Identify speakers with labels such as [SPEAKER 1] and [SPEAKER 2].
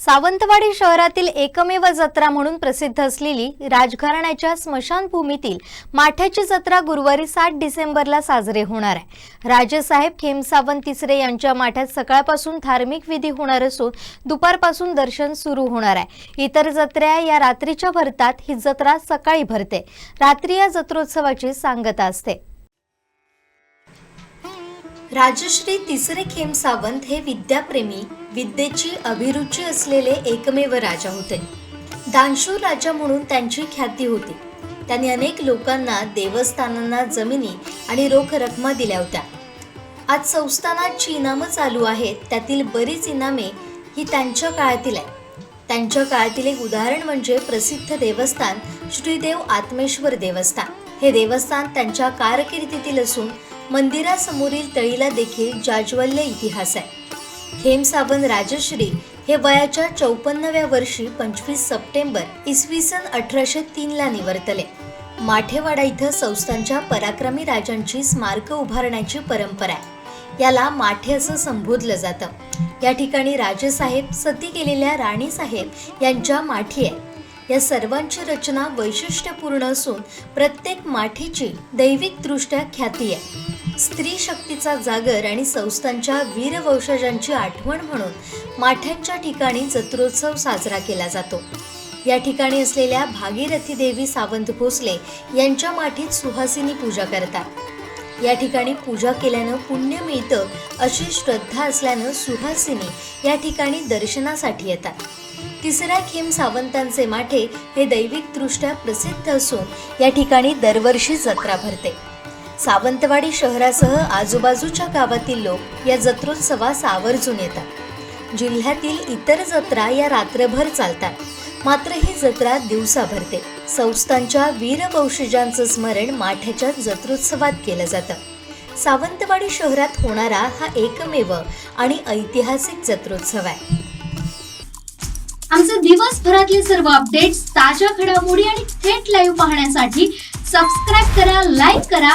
[SPEAKER 1] सावंतवाडी शहरातील एकमेव जत्रा म्हणून प्रसिद्ध असलेली राजघराण्याच्या स्मशानभूमीतील माठ्याची जत्रा गुरुवारी सात डिसेंबरला साजरी होणार आहे. राजेसाहेब खेमसावंत तिसरे यांच्या माठ्यात सकाळपासून धार्मिक विधी होणार असून दुपारपासून दर्शन सुरू होणार आहे. इतर जत्रा या रात्रीच्या भरतात ही जत्रा सकाळी भरते. रात्री या जत्रोत्सवाची सांगता असते. राजश्री तिसरे खेम सावंत हे विद्याप्रेमी विद्येची अभिरुची असलेले एकमेव राजा होते. दानशूर राजा म्हणून त्यांची ख्याती होती. त्यांनी अनेक लोकांना देवस्थानांना जमिनी आणि रोख रकमा दिल्या होत्या. आज संस्थानाची इनामं चालू आहेत त्यातील बरीच इनामे ही त्यांच्या काळातील आहे त्यांच्या काळातील एक उदाहरण म्हणजे प्रसिद्ध देवस्थान श्रीदेव आत्मेश्वर देवस्थान. हे देवस्थान त्यांच्या कारकिर्दीतील असून मंदिरासमोरील तळीला देखील जाज्वल्य इतिहास आहे. हेमसावन राजश्री हे वयाच्या चौपन्नव्या वर्षी पंचवीस सप्टेंबर इसवी सन अठराशे तीनला निवर्तले. माठेवाडा इथं संस्थांच्या पराक्रमी राजांची स्मारकं उभारण्याची परंपरा आहे. याला माठे असं संबोधलं जातं. या ठिकाणी राजेसाहेब सती केलेल्या राणीसाहेब यांच्या माठी आहे या सर्वांची रचना वैशिष्ट्यपूर्ण असून प्रत्येक माठीची दैविकदृष्ट्या ख्याती आहे. स्त्री शक्तीचा जागर आणि संस्थांच्या वीरवंशजांची आठवण म्हणून माठ्यांच्या ठिकाणी जत्रोत्सव साजरा केला जातो. या ठिकाणी असलेल्या भागीरथी देवी सावंत भोसले यांच्या माठीत सुहासिनी पूजा करतात. या ठिकाणी पूजा केल्यानं पुण्य मिळतं अशी श्रद्धा असल्यानं सुहासिनी या ठिकाणी दर्शनासाठी येतात. तिसऱ्या खेम सावंतांचे माठे हे दैविकदृष्ट्या प्रसिद्ध असून या ठिकाणी दरवर्षी जत्रा भरते. सावंतवाडी शहरासह आजूबाजूच्या गावातील लोक या जत्रोत्सवास आवर्जून येतात. जिल्ह्यातील इतर जत्रा या रात्रभर चालतात. मात्र ही जत्रा दिवसा भरते. संस्थांच्या वीरवंशजांचं स्मरण माठ्याच्या जत्रोत्सवात केलं जातं. सावंतवाडी शहरात होणारा हा एकमेव आणि ऐतिहासिक जत्रोत्सव आहे.
[SPEAKER 2] आमचे दिवसभरातले सर्व अपडेट्स ताज्या घडामोडी आणि थेट लाईव्ह पाहण्यासाठी सबस्क्राईब करा लाईक करा